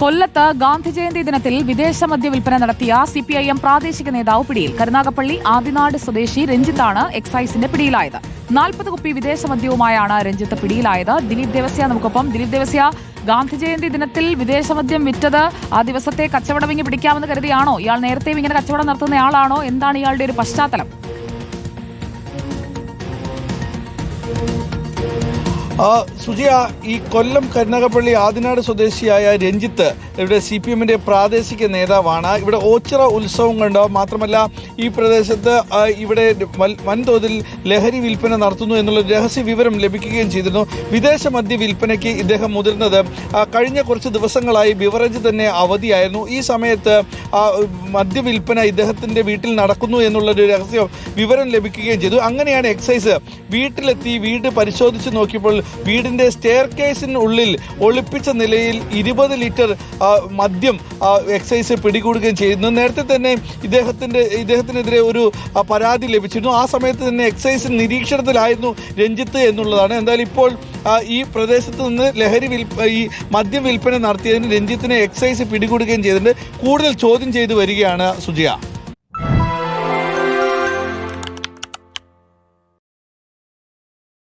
കൊല്ലത്ത് ഗാന്ധി ജയന്തി ദിനത്തിൽ വിദേശ മദ്യ വിൽപ്പന നടത്തിയ സി പി ഐ എം പ്രാദേശിക നേതാവ് പിടിയിൽ. കരുനാഗപ്പള്ളി ആദിനാട് സ്വദേശി രഞ്ജിത്താണ് എക്സൈസിന്റെ പിടിയിലായത്. നാൽപ്പത് കുപ്പി വിദേശ മദ്യവുമായാണ് രഞ്ജിത്ത് പിടിയിലായത്. ദിലീപ് ദേവസ്യ നമുക്കൊപ്പം. ദിലീപ് ദേവസ്യ ഗാന്ധി ജയന്തി ദിനത്തിൽ വിദേശ മദ്യം വിറ്റത് ആ ദിവസത്തെ കച്ചവടം ഇങ്ങനെ പിടിക്കാമെന്ന് കരുതിയാണോ? ഇയാൾ നേരത്തെ ഇങ്ങനെ കച്ചവടം നടത്തുന്ന ആളാണോ എന്താണ് ഇയാളുടെ ഒരു പശ്ചാത്തലം? സുജിയ ഈ കൊല്ലം കരുനാഗപ്പള്ളി ആദിനാട് സ്വദേശിയായ രഞ്ജിത്ത് ഇവിടെ സി പി എമ്മിന്റെ പ്രാദേശിക നേതാവാണ്. ഇവിടെ ഓച്ചിറ ഉത്സവം കണ്ടോ? മാത്രമല്ല ഈ പ്രദേശത്ത് ഇവിടെ വൻതോതിൽ ലഹരി വിൽപ്പന നടത്തുന്നു എന്നുള്ള രഹസ്യ വിവരം ലഭിക്കുകയും ചെയ്തിരുന്നു. വിദേശ മദ്യ വിൽപ്പനയ്ക്ക് ഇദ്ദേഹം മുതിർന്നത്. കഴിഞ്ഞ കുറച്ച് ദിവസങ്ങളായി ബിവറേജ് തന്നെ അവധിയായിരുന്നു. ഈ സമയത്ത് ആ, മദ്യ വിൽപ്പന ഇദ്ദേഹത്തിന്റെ വീട്ടിൽ നടക്കുന്നു എന്നുള്ളൊരു രഹസ്യ വിവരം ലഭിക്കുകയും ചെയ്തു. അങ്ങനെയാണ് എക്സൈസ് വീട്ടിലെത്തി വീട് പരിശോധിച്ച് നോക്കിയപ്പോൾ വീടിന്റെ സ്റ്റെയർ കേസിനുള്ളിൽ ഒളിപ്പിച്ച നിലയിൽ ഇരുപത് ലിറ്റർ മദ്യം എക്സൈസ് പിടികൂടുകയും ചെയ്യുന്നു. നേരത്തെ തന്നെ ഇദ്ദേഹത്തിന്റെ ഇദ്ദേഹത്തിനെതിരെ ഒരു പരാതി ലഭിച്ചിരുന്നു. ആ സമയത്ത് തന്നെ എക്സൈസ് നിരീക്ഷണത്തിലായിരുന്നു രഞ്ജിത്ത് എന്നുള്ളതാണ്. എന്തായാലും ഇപ്പോൾ ഈ പ്രദേശത്ത് നിന്ന് ലഹരി വിൽപ്പ ഈ മദ്യം വിൽപ്പന നടത്തിയതിന് രഞ്ജിത്തിനെ എക്സൈസ് പിടികൂടുകയും ചെയ്തിട്ടുണ്ട്. കൂടുതൽ ചോദ്യം ചെയ്തു വരികയാണ് സുജിയ.